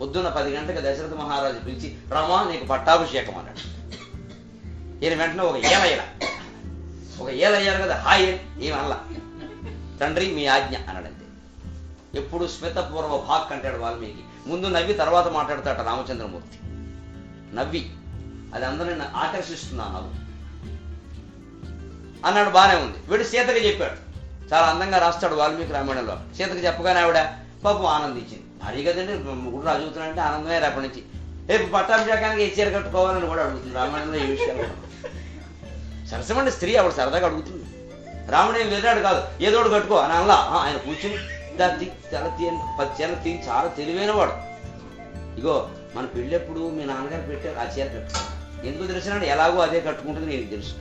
S1: పొద్దున్న పది గంటలకు దశరథ మహారాజు పిలిచి రమా నీకు పట్టాభిషేకం అన్నాడు. ఈయన వెంటనే ఒక ఏలయ్యల ఒక ఏల అయ్యారు కదా హాయ్ ఏం అల్లా తండ్రి మీ ఆజ్ఞ అన్నాడంతే. ఎప్పుడు స్మితపూర్వ భాక్ అంటాడు వాల్మీకి. ముందు నవ్వి తర్వాత మాట్లాడతాడు రామచంద్రమూర్తి. నవ్వి అది అందరిని ఆకర్షిస్తున్నా నవ్వు అన్నాడు బాగానే ఉంది. వీడు సీతకి చెప్పాడు. చాలా అందంగా రాస్తాడు వాల్మీకి రామాయణంలో. సీతకి చెప్పగానే ఆవిడ పాపం ఆనందించింది. మరీ కదండి ముగ్గురు రాజు అవుతున్నాడంటే ఆనందమే రేపటి నుంచి. రేపు పట్టాభిషేకానికి ఏ చీర కట్టుకోవాలని కూడా అడుగుతుంది. రామాయణంలో ఈ విషయాలు? సరసమండి స్త్రీ ఆవిడ సరదాగా అడుగుతుంది. రాముడు ఏం వెళ్ళాడు కాదు. ఏదో ఒకటి కట్టుకో. అని అనలా. ఆయన కూర్చుని దాన్ని తెల తీయని పది చీరలు తీయని చాలా తెలివైన వాడు. ఇగో మన పెళ్ళెప్పుడు మీ నాన్నగారు పెట్టారు ఆ చీర కట్టుకో ఎందుకు తెలిసినాడు ఎలాగో అదే కట్టుకుంటుంది నేను తెలుసు.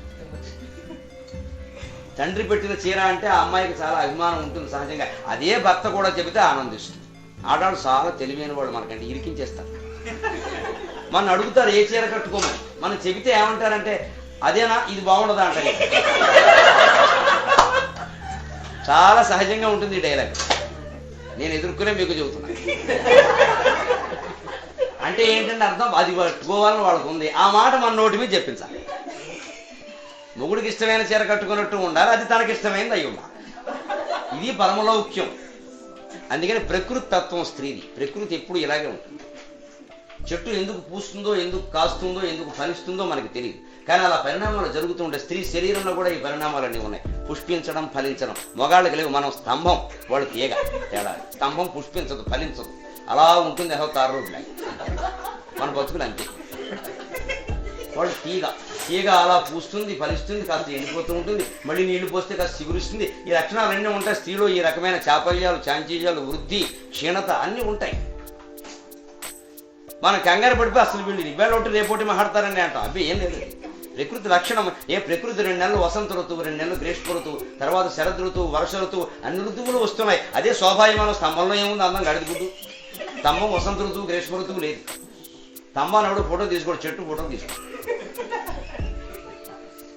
S1: తండ్రి పెట్టిన చీర అంటే ఆ అమ్మాయికి చాలా అభిమానం ఉంటుంది సహజంగా. అదే భర్త కూడా చెబితే ఆనందిస్తుంది. ఆడాడు చాలా తెలివైన వాడు మనకంటే ఇరికించేస్తారు మన అడుగుతారు ఏ చీర కట్టుకోమని మనం చెబితే ఏమంటారంటే అదేనా? ఇది బాగుండదా? అంటారు. చాలా సహజంగా ఉంటుంది ఈ డైలాగ్. నేను ఎదుర్కొనే మీకు చెబుతున్నా. అంటే ఏంటంటే అర్థం అది కట్టుకోవాలని వాళ్ళకు ఉంది. ఆ మాట మన నోటి మీద చెప్పించాలి. మొగుడికి ఇష్టమైన చీర కట్టుకున్నట్టు ఉండాలి అది తనకి ఇష్టమైనది అయి ఉండాలి ఇది పరమలౌక్యం. అందుకని ప్రకృతి తత్వం స్త్రీది. ప్రకృతి ఎప్పుడు ఇలాగే ఉంటుంది. చెట్టు ఎందుకు పూస్తుందో ఎందుకు కాస్తుందో ఎందుకు ఫలిస్తుందో మనకి తెలియదు కానీ అలా పరిణామాలు జరుగుతుంటే స్త్రీ శరీరంలో కూడా ఈ పరిణామాలన్నీ ఉన్నాయి. పుష్పించడం ఫలించడం. మొగాళ్ళకి లేవు మనం స్తంభం. వాళ్ళు తీయగ తేడా. స్తంభం పుష్పించదు ఫలించదు. అలా ఉంటుంది ఏదో తారు మన బతుకులు అంతే. వాడు తీగ. తీగ అలా పూస్తుంది ఫలిస్తుంది కాస్త ఎండిపోతూ ఉంటుంది. మళ్ళీ నీళ్ళు పోస్తే కాస్త చిగురుస్తుంది ఈ లక్షణాలన్నీ ఉంటాయి. స్త్రీలో ఈ రకమైన చాపల్యాలు చాంచీయాలు వృద్ధి క్షీణత అన్నీ ఉంటాయి. మన కంగారు పడిపోయి అసలు వీళ్ళు ఇవాళ ఒకటి రేపోటి మాట్లాడతారని అంటాం. అవి ఏం లేదు. ప్రకృతి లక్షణం ఏ ప్రకృతి రెండు నెలలు వసంత ఋతువు రెండు నెలలు గ్రీష్మ ఋతువు తర్వాత శరద్ ఋతువు వర్ష ఋతువు అన్ని ఋతువులు వస్తున్నాయి. అదే స్వాభావికమైన స్తంభంలో ఏముంది? అందం గడిదిగుడ్డు స్తంభం వసంత ఋతువు గ్రీష్మ ఋతువు లేదు. స్తంభాన్ని ఫోటో తీసుకోడు చెట్టు ఫోటో తీసుకోడు.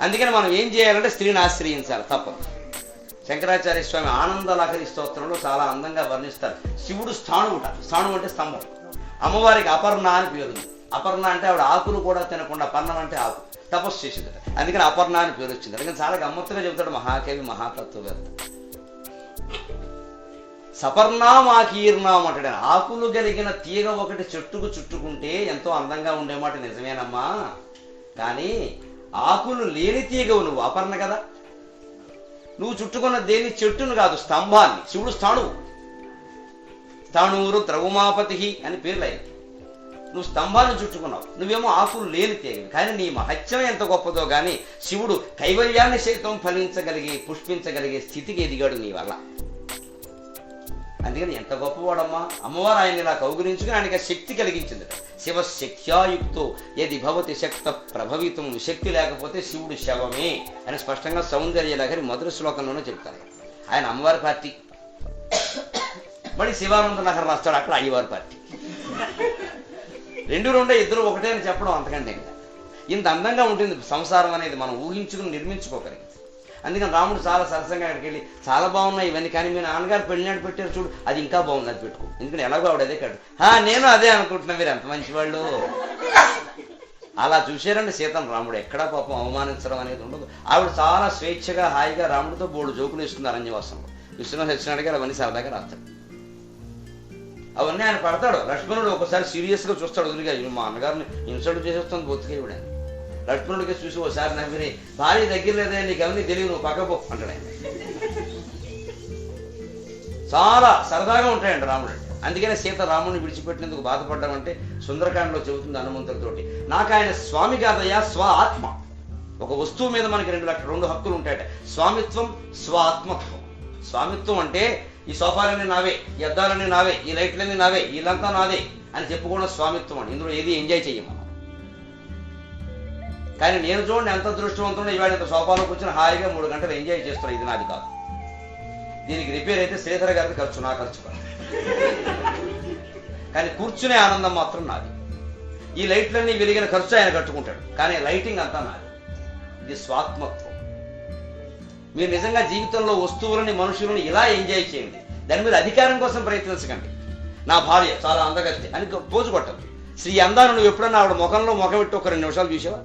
S1: అందుకని మనం ఏం చేయాలంటే స్త్రీని ఆశ్రయించాలి తప్పదు. శంకరాచార్య స్వామి ఆనందలహరి స్తోత్రంలో చాలా అందంగా వర్ణిస్తారు. శివుడు స్థాణువుట స్థాణువు అంటే స్తంభం. అమ్మవారికి అపర్ణ అని పేరు ఉంది. అపర్ణ అంటే ఆవిడ ఆకులు కూడా తినకుండా పర్ణం అంటే ఆకు. తపస్సు చేసిందట. అందుకని అపర్ణ అని పేరు వచ్చింది. అందుకని చాలా గమ్మత్తుగా చెబుతాడు మహాకవి మహాతత్వవేత్త. సపర్ణామాకీర్ణం అంటాడు. ఆకులు కలిగిన తీగ ఒకటి చెట్టుకు చుట్టుకుంటే ఎంతో అందంగా ఉండేమాట నిజమేనమ్మా. కానీ ఆకులు లేని తీగవు నువ్వు అపర్ణ కదా. నువ్వు చుట్టుకున్న దేని చెట్టును కాదు స్తంభాన్ని. శివుడు స్థాణువు. స్థాణూరు ద్రవమాపతి అని పేర్లు నువ్వు స్తంభాన్ని చుట్టుకున్నావు. నువ్వేమో ఆకులు లేని తీగవి. కానీ నీ మహత్యం ఎంత గొప్పదో కానీ శివుడు కైవల్యాన్ని సైతం ఫలించగలిగి పుష్పించగలిగే స్థితికి ఎదిగాడు నీ వల్ల. అందుకని ఎంత గొప్పవాడమ్మా? అమ్మవారు ఆయన ఇలా కౌగులించుకుని ఆయనకి శక్తి కలిగించింది. శివ శక్త్యాయుక్తో ఏది భవతి శక్త ప్రభవితం శక్తి లేకపోతే శివుడు శవమే అని స్పష్టంగా సౌందర్య లహరి మధుర శ్లోకంలోనే చెప్తారు ఆయన అమ్మవారి పార్టీ. మళ్ళీ శివానంద నగర్ రాస్తాడు అక్కడ అయ్యవారి పార్టీ. రెండు రెండో ఇద్దరు ఒకటే అని చెప్పడం అంతకంటే ఇంత అందంగా ఉంటుంది. సంసారం అనేది మనం ఊహించుకుని నిర్మించుకోగలిగింది అందుకని రాముడు చాలా సరసంగా అక్కడికి వెళ్ళి చాలా బాగున్నాయి ఇవన్నీ కానీ మీ నాన్నగారు పెళ్ళినాడు పెట్టారు చూడు అది ఇంకా బాగుంది అది పెట్టుకో. ఎందుకని ఎలాగో ఆవిడ అదే కాదు "హా, నేను అదే అనుకుంటున్నా మీరు ఎంత మంచివాళ్ళు? అలా చూశారండి సీతను రాముడు. ఎక్కడా పాపం అవమానించడం అనేది ఉండదు. ఆవిడ చాలా స్వేచ్ఛగా హాయిగా రాముడితో బోడు జోకులు ఇస్తుంది అరణ్యవాసంలో విశ్వనాథ సత్యనారాయణ గారు అవన్నీ సరదాగా రాస్తాడు అవన్నీ ఆయన పడతాడు. లక్ష్మణుడు ఒకసారి సీరియస్గా చూస్తాడు. వదిలిగా మా అన్నగారిని ఇన్సల్ట్ చేసేస్తుంది బొత్తుగా లక్ష్మణుడికి చూసి ఒకసారి నవ్విని భార్య దగ్గర లేదే నీకు అవన్నీ తెలియదు నువ్వు పక్కపో అంటాడు చాలా సరదాగా ఉంటాయండి రాముడు. అందుకనే సీత రాముడిని విడిచిపెట్టినందుకు బాధపడ్డామంటే సుందరకాండలో చెబుతుంది హనుమంతుడితోటి నాకు ఆయన స్వామి కాదయ్యా స్వ ఆత్మ. ఒక వస్తువు మీద మనకి రెండు లక్ష రెండు హక్కులు ఉంటాయట. స్వామిత్వం స్వాత్మత్వం స్వామిత్వం అంటే ఈ సోఫాలన్నీ నావే ఈ అద్దాలన్నీ నావే ఈ లైట్లన్నీ నావే ఇల్లంతా నాదే అని చెప్పుకోవడం స్వామిత్వం అని. ఇందులో ఏది ఎంజాయ్ చెయ్యం కానీ నేను చూడండి ఎంత దృష్టివంతుడు ఇవాళ ఇంత సోఫాలో కూర్చొని హాయిగా మూడు గంటలు ఎంజాయ్ చేస్తున్నాను ఇది నాది కాదు. దీనికి రిపేర్ అయితే శ్రీధర్ గారికి ఖర్చు నా ఖర్చు కాదు. కానీ కూర్చునే ఆనందం మాత్రం నాది. ఈ లైట్లన్నీ వెలిగిన ఖర్చు ఆయన కట్టుకుంటాడు కానీ లైటింగ్ అంతా నాది. ఇది స్వాత్మత్వం. మీరు నిజంగా జీవితంలో వస్తువులని మనుషులను ఇలా ఎంజాయ్ చేయండి. దాని మీద అధికారం కోసం ప్రయత్నించకండి. నా భార్య చాలా అందగత్తి. అని పోజు కొట్టదు శ్రీ అందాన్ని నువ్వు ఎప్పుడన్నా ఆవిడ ముఖంలో ముఖం పెట్టి ఒక రెండు నిమిషాలు చూసావా?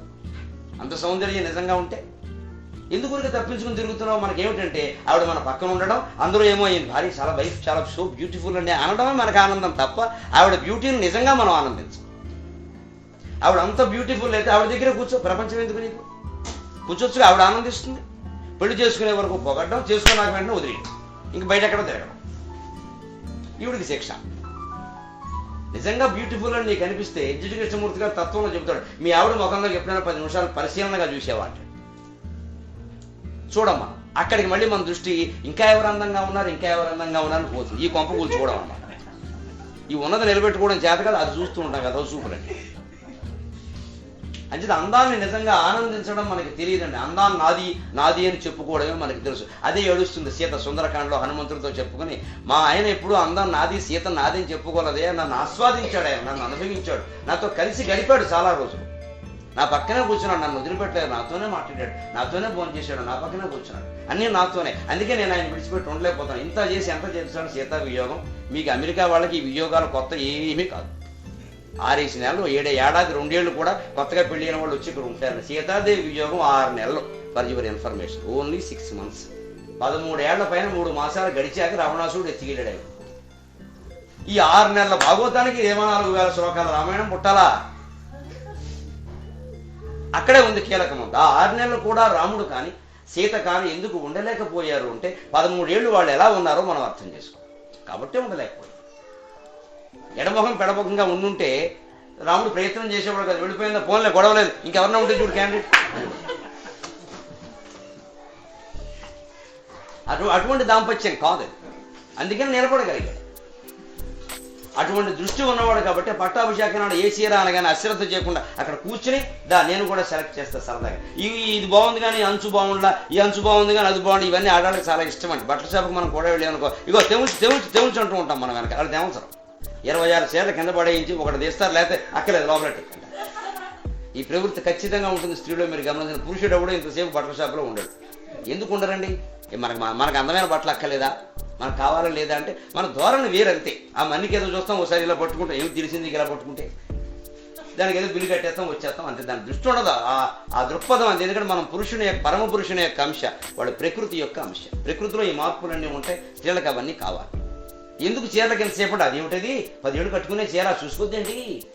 S1: అంత సౌందర్యం నిజంగా ఉంటే? ఎందుకు ఊరికే తప్పించుకుని తిరుగుతున్నావు? మనకి ఏమిటంటే ఆవిడ మన పక్కన ఉండడం అందరూ ఏమో అయింది భార్య చాలా వైఫ్ చాలా సో బ్యూటిఫుల్ అండి అనడమే మనకు ఆనందం తప్ప ఆవిడ బ్యూటీని నిజంగా మనం ఆనందించం. ఆవిడ అంత బ్యూటిఫుల్ అయితే ఆవిడ దగ్గర కూర్చో ప్రపంచం ఎందుకు నీకు? కూర్చోచ్చుగా ఆవిడ ఆనందిస్తుంది. పెళ్ళి చేసుకునే వరకు పొగడ్డం చేసుకున్నాక వెంటనే వదిలేయడం. ఇంక బయట ఎక్కడ తిరగడం. ఈవిడికి శిక్ష. నిజంగా బ్యూటిఫుల్ అని నీకు అనిపిస్తే ఎడ్జిటి కృష్ణమూర్తి గారు తత్వంలో చెబుతాడు. మీ ఆవిడ ముఖంలో ఎప్పుడైనా పది నిమిషాలు పరిశీలనగా చూసేవా చూడమ్మా అక్కడికి మళ్ళీ మన దృష్టి ఇంకా ఎవరు అందంగా ఉన్నారు ఇంకా ఎవరు అందంగా ఉన్నారని పోతుంది. ఈ కొంప కూల్చుకోవడం అన్నమాట ఈ ఉన్నది నిలబెట్టుకోవడం చేత కదా అది చూస్తూ ఉంటాం కదా చూపులండి అంచేత అందాన్ని నిజంగా ఆనందించడం మనకి తెలియదండి. అందాన్ని నాది నాది అని చెప్పుకోవడమే మనకి తెలుసు. అదే ఏడుస్తుంది సీత సుందరకాండలో హనుమంతుడితో చెప్పుకొని మా ఆయన ఎప్పుడు అందం నాది సీత నాది అని చెప్పుకోలేదే నన్ను ఆస్వాదించాడు ఆయన నన్ను అనుభవించాడు. నాతో కలిసి గడిపాడు చాలా రోజులు. నా పక్కనే కూర్చున్నాడు నన్ను వదిలిపెట్టలేదు నాతోనే మాట్లాడాడు నాతోనే ఫోన్ చేశాడు నా పక్కనే కూర్చున్నాడు. అన్నీ నాతోనే. అందుకే నేను ఆయన విడిచిపెట్టి ఉండలేకపోతాను ఇంత చేసి ఎంత చేస్తాడు సీత వియోగం? మీకు అమెరికా వాళ్ళకి ఈ వియోగాలు కొత్త ఏమీ కాదు. ఆరేసి నెలలు ఏడే ఏడాది రెండేళ్ళు కూడా కొత్తగా పెళ్ళి అయిన వాళ్ళు వచ్చి ఇక్కడ ఉంటారు సీతాదేవి వియోగం ఆరు నెలలు. For your information. Only six months పదమూడేళ్ళ పైన మూడు మాసాలు గడిచాక రావణాసుడు ఎత్తికెళ్ళాడు ఈ ఆరు నెలల భాగవతానికి ఏమో నాలుగు వేల శ్లోకాల రామాయణం పుట్టాలా? అక్కడే ఉంది కీలకమంది ఆ ఆరు నెలలు కూడా రాముడు కానీ సీత కానీ ఎందుకు ఉండలేకపోయారు అంటే పదమూడేళ్ళు వాళ్ళు ఎలా ఉన్నారో మనం అర్థం చేసుకో కాబట్టే ఉండలేకపోయారు. ఎడమొహం పెడముఖంగా ఉండుంటే రాముడు ప్రయత్నం చేసేవాడు కదా. వెళ్ళిపోయిందా? ఫోన్లే గొడవలేదు. ఇంకెవరన్నా ఉంటే చూడు క్యాండిడేట్. అటు అటువంటి దాంపత్యం కాదు. అందుకని నిలబడగలిగాడు. అటువంటి దృష్టి ఉన్నవాడు కాబట్టి పట్టాభిషేకం నాడు ఏ చీర అనగానే అశ్రద్ధ చేయకుండా అక్కడ కూర్చుని దా నేను కూడా సెలెక్ట్ చేస్తా సరదాగా. ఇవి ఇది బాగుంది కానీ ఈ అంచు బాగుండా ఈ అంచు బాగుంది కానీ అది బాగుంది. ఇవన్నీ ఆడడానికి చాలా ఇష్టం అండి. బట్టల షాపుకి మనం కూడా వెళ్ళామనుకో. ఇగో తెముల్చి తెముల్చి తెముల్చి అంటూ ఉంటాం మనం వెనక. అది తెమల్చరు. ఇరవై ఆరు చేత కింద పడేయించి ఒకటి తీస్తారు లేకపోతే అక్కలేదు లోపల ఈ ప్రవృత్తి ఖచ్చితంగా ఉంటుంది స్త్రీలో మీరు గమనించిన పురుషుడు కూడా ఇంతసేపు బట్టల షాపులో ఉండడు. ఎందుకు ఉండరండి? మనకు మనకు అందమైన బట్టలు అక్కలేదా మనకు కావాలా లేదా అంటే మన ధోరణి వేరంతే. ఆ మన్నికి ఏదో చూస్తాం ఒకసారి ఇలా పట్టుకుంటాం ఏమి తెలిసింది ఇలా పట్టుకుంటే? దానికి ఏదో బిల్లు కట్టేస్తాం వచ్చేస్తాం అంతే. దాని దృష్టి ఉండదు. ఆ- ఆ దృక్పథం అంతే. ఎందుకంటే మనం పురుషుని యొక్క పరమ పురుషుని యొక్క అంశ వాళ్ళ ప్రకృతి యొక్క అంశ. ప్రకృతిలో ఈ మార్పులన్నీ ఉంటాయి స్త్రీలకు అవన్నీ కావాలి. ఎందుకు చీరలకు ఎంతసేపు అది పదిహేడు కట్టుకునే చీర చూసుకోద్దండి.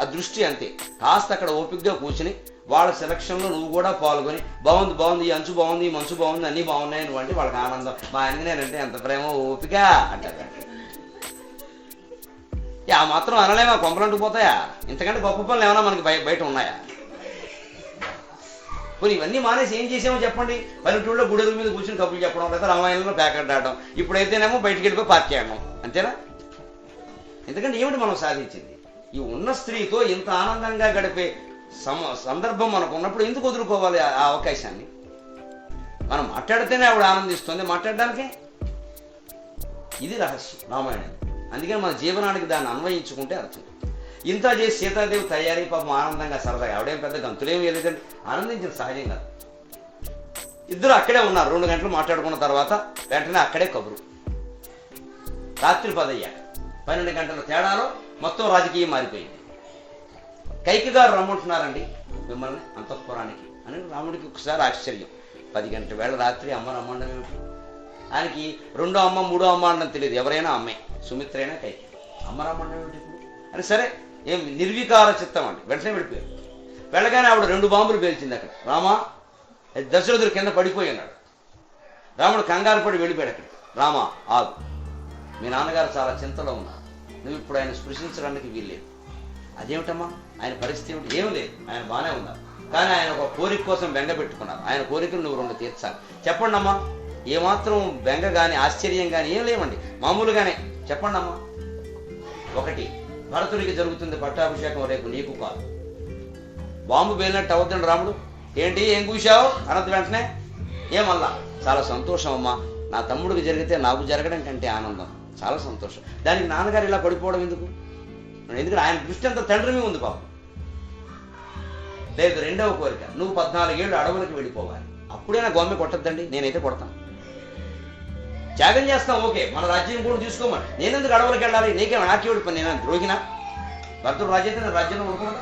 S1: ఆ దృష్టి అంతే. కాస్త అక్కడ ఓపికగా కూర్చుని వాళ్ళ సెలక్షన్లో నువ్వు కూడా పాల్గొని బాగుంది బాగుంది ఈ అంచు బాగుంది ఈ మంచు బాగుంది అన్నీ బాగున్నాయి నువ్వు వాళ్ళకి ఆనందం. మా ఆయనకి నేనంటే ఎంత ప్రేమ ఓపిక? అంటారు. ఆ మాత్రం అనలేమా? కొంపలంటూ పోతాయా ఇంతకంటే గొప్ప పనులు ఏమైనా మనకి బయ- బయట ఉన్నాయా? పోనీ ఇవన్నీ మానేసి ఏం చేసామో చెప్పండి. పల్లెటూళ్ళలో గుడెల మీద కూర్చుని కబుర్లు చెప్పడం లేదా రామాయణంలో ప్యాకెట్ ఆడడం ఇప్పుడైతేనేమో బయటికి వెళ్ళిపోయి పార్టీ ఆడడం అంతేనా? ఎందుకంటే ఏమిటి మనం సాధించింది? ఈ ఉన్న స్త్రీతో ఇంత ఆనందంగా గడిపే సమ సందర్భం మనకు ఉన్నప్పుడు ఎందుకు వదులుకోవాలి ఆ ఆ అవకాశాన్ని? మనం మాట్లాడితేనే ఆవిడ ఆనందిస్తుంది. మాట్లాడడానికి? ఇది రహస్యం రామాయణం. అందుకని మన జీవనానికి దాన్ని అన్వయించుకుంటే అర్థం. ఇంత చేసి సీతాదేవి తయారీ పాపం ఆనందంగా సరదాగా ఆవిడేం పెద్ద గంతులేం లేదండి. ఆనందించిన సహజం ఇద్దరు అక్కడే ఉన్నారు. రెండు గంటలు మాట్లాడుకున్న తర్వాత వెంటనే అక్కడే కబురు. రాత్రి పదయ్యాక పన్నెండు గంటల తేడాలో మొత్తం రాజకీయం మారిపోయింది. కైకి గారు రమ్మంటున్నారండి మిమ్మల్ని అంతఃపురానికి అని రాముడికి ఒకసారి ఆశ్చర్యం. పది గంటల వేళ రాత్రి అమ్మ రమ్మండం ఏమిటి? ఆయనకి రెండో అమ్మ మూడో అమ్మ అనడం తెలియదు. ఎవరైనా అమ్మే. సుమిత్రైనా కైకి. అమ్మ రమ్మండం ఏమిటి అని సరే ఏం నిర్వికార చిత్తం అండి. వెంటనే వెళ్ళిపోయారు. వెళ్ళగానే ఆవిడ రెండు బాంబులు పేల్చింది అక్కడ. రామా దశరథుడు కింద పడిపోయి అన్నాడు రాముడు కంగారు పడి వెళ్ళిపోయాడు అక్కడ రామా ఆగు. మీ నాన్నగారు చాలా చింతలో ఉన్నారు. నువ్వు ఇప్పుడు ఆయన స్పృశించడానికి వీల్లేదు. అదేమిటమ్మా? ఆయన పరిస్థితి ఏమిటి? ఏం లేదు. ఆయన బాగానే ఉన్నారు. కానీ ఆయన ఒక కోరిక కోసం బెంగ పెట్టుకున్నారు. ఆయన కోరికలు నువ్వు రెండు తీర్చాలి. చెప్పండి అమ్మా ఏమాత్రం బెంగ కానీ ఆశ్చర్యం కానీ ఏం లేవండి. మామూలుగానే చెప్పండి అమ్మా ఒకటి భరతుడికి జరుగుతుంది పట్టాభిషేకం రేపు నీకు కాదు. బాంబు పేలినట్టు అవుతుంది రాముడు. ఏంటి ఏం కూశావు? అనంత వెంటనే. ఏమల్లా? చాలా సంతోషం అమ్మా. నా తమ్ముడికి జరిగితే నాకు జరగడం కంటే ఆనందం. చాలా సంతోషం. దానికి నాన్నగారు ఇలా పడిపోవడం ఎందుకు? ఎందుకంటే ఆయన దృష్టి అంతా తండ్రి మీద ఉంది పాపం. లేదు రెండవ కోరిక. నువ్వు పద్నాలుగేళ్ళు అడవులకు వెళ్ళిపోవాలి. అప్పుడైనా గొమ్మె కొట్టద్దండి. నేనైతే కొడతాను. త్యాగం చేస్తాం ఓకే. మన రాజ్యం కూడా తీసుకోమని నేనెందుకు అడవులకు వెళ్ళాలి? నీకే నాకేవాడు పని నేను ద్రోహినా? భర్తడు రాజ్యం ఉండకూడదు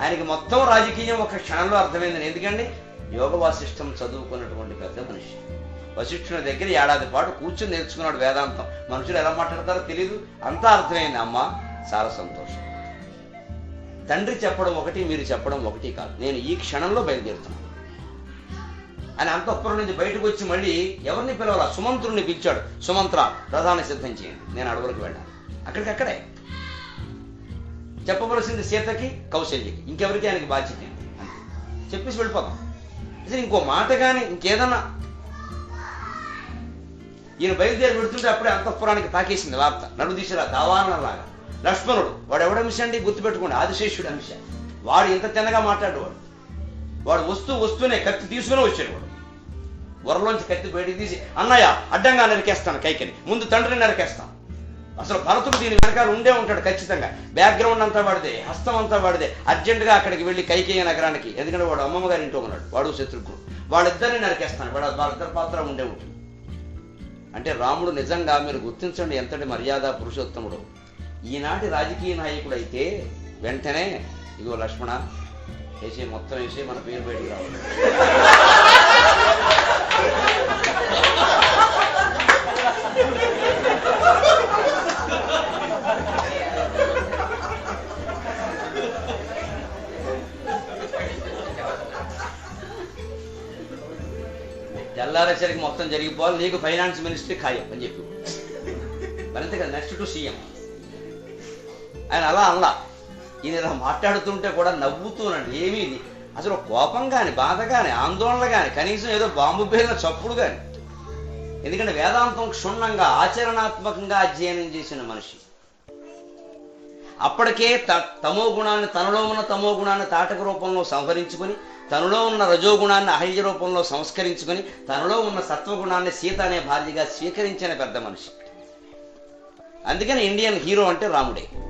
S1: ఆయనకి మొత్తం రాజకీయం ఒక క్షణంలో అర్థమైందని ఎందుకండి? యోగ వాసిష్టం చదువుకున్నటువంటి పెద్ద మనిషి. వశిష్ఠుని దగ్గర ఏడాది పాటు కూర్చుని నేర్చుకున్నాడు వేదాంతం. మనుషులు ఎలా మాట్లాడతారో తెలియదు అంతా అర్థమైంది. అమ్మ చాలా సంతోషం. తండ్రి చెప్పడం ఒకటి మీరు చెప్పడం ఒకటి కాదు. నేను ఈ క్షణంలో బయలుదేరుతున్నాను. అని అంతఃపురం నుంచి బయటకు వచ్చి మళ్ళీ ఎవరిని పిలవాల? సుమంత్రుణ్ణి పిలిచాడు. సుమంత్ర రథాన్ని సిద్ధం చేయండి. నేను అడవులకు వెళ్ళాను అక్కడికక్కడే. చెప్పవలసింది సీతకి కౌశల్యకి. ఇంకెవరికి ఆయనకి బాధ్యత ఏంటి? చెప్పేసి వెళ్ళిపోతాం. అసలు ఇంకో మాట కానీ ఇంకేదన్నా? ఈయన బయలుదేరి పెడుతుంటే అప్పుడే అంతఃపురానికి తాకేసింది వార్త. నడు తీసిరా దావానలాగా. లక్ష్మణుడు వాడు ఎవడ అంశ గుర్తుపెట్టుకోండి. ఆదిశేషుడు అంశ వాడు ఇంత తిన్నగా మాట్లాడేవాడు. వాడు వస్తూ వస్తూనే కత్తి తీసుకునే వచ్చాడు వాడు. వరలోంచి కత్తి బయటికి తీసి అన్నయ్య అడ్డంగా నరికేస్తాను కైకని ముందు తండ్రిని నరికేస్తాను. అసలు భరతుడు దీని వెనకాల ఉండే ఉంటాడు ఖచ్చితంగా. బ్యాక్గ్రౌండ్ అంతా వాడిదే హస్తం అంతా వాడిదే. అర్జెంటుగా అక్కడికి వెళ్ళి కైకేయ నగరానికి ఎందుకంటే వాడు అమ్మమ్మ గారి ఇంట్లో ఉన్నాడు. వాడు శత్రుఘ్నుడు. వాళ్ళిద్దరిని నరికేస్తాను. వాడు వాళ్ళిద్దరి పాత్ర ఉండే ఉంటుంది. అంటే రాముడు నిజంగా మీరు గుర్తించండి ఎంతటి మర్యాద పురుషోత్తముడు. ఈనాటి రాజకీయ నాయకుడు అయితే వెంటనే ఇగో లక్ష్మణ వేసి మొత్తం వేసి మన పేరు బయటకు రావాలి. తెల్లారేసరికి మొత్తం జరిగిపోవాలి. నీకు ఫైనాన్స్ మినిస్ట్రీ ఖాయం అని చెప్పి. మరింతగా నెక్స్ట్ టు సీఎం ఆయన అలా అనలా. ఈయన ఇలా మాట్లాడుతుంటే కూడా నవ్వుతూనండి ఏమీ ఇది అసలు కోపం కానీ బాధ కానీ ఆందోళన కానీ కనీసం ఏదో బాంబు పేలిన చప్పుడు కానీ ఎందుకంటే వేదాంతం క్షుణ్ణంగా ఆచరణాత్మకంగా అధ్యయనం చేసిన మనిషి. అప్పటికే త- తమో గుణాన్ని తనలో ఉన్న తమో గుణాన్ని తాటక రూపంలో సంహరించుకొని తనలో ఉన్న రజోగుణాన్ని అహల్య రూపంలో సంస్కరించుకొని తనలో ఉన్న సత్వగుణాన్ని సీత అనే భార్యగా స్వీకరించిన పెద్ద మనిషి. అందుకని ఇండియన్ హీరో అంటే రాముడే.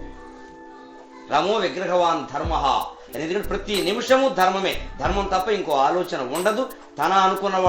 S1: రమో విగ్రహవాన్ ధర్మ. ఎందుకంటే ప్రతి నిమిషము ధర్మమే. ధర్మం తప్ప ఇంకో ఆలోచన ఉండదు. తన అనుకున్న వాళ్ళు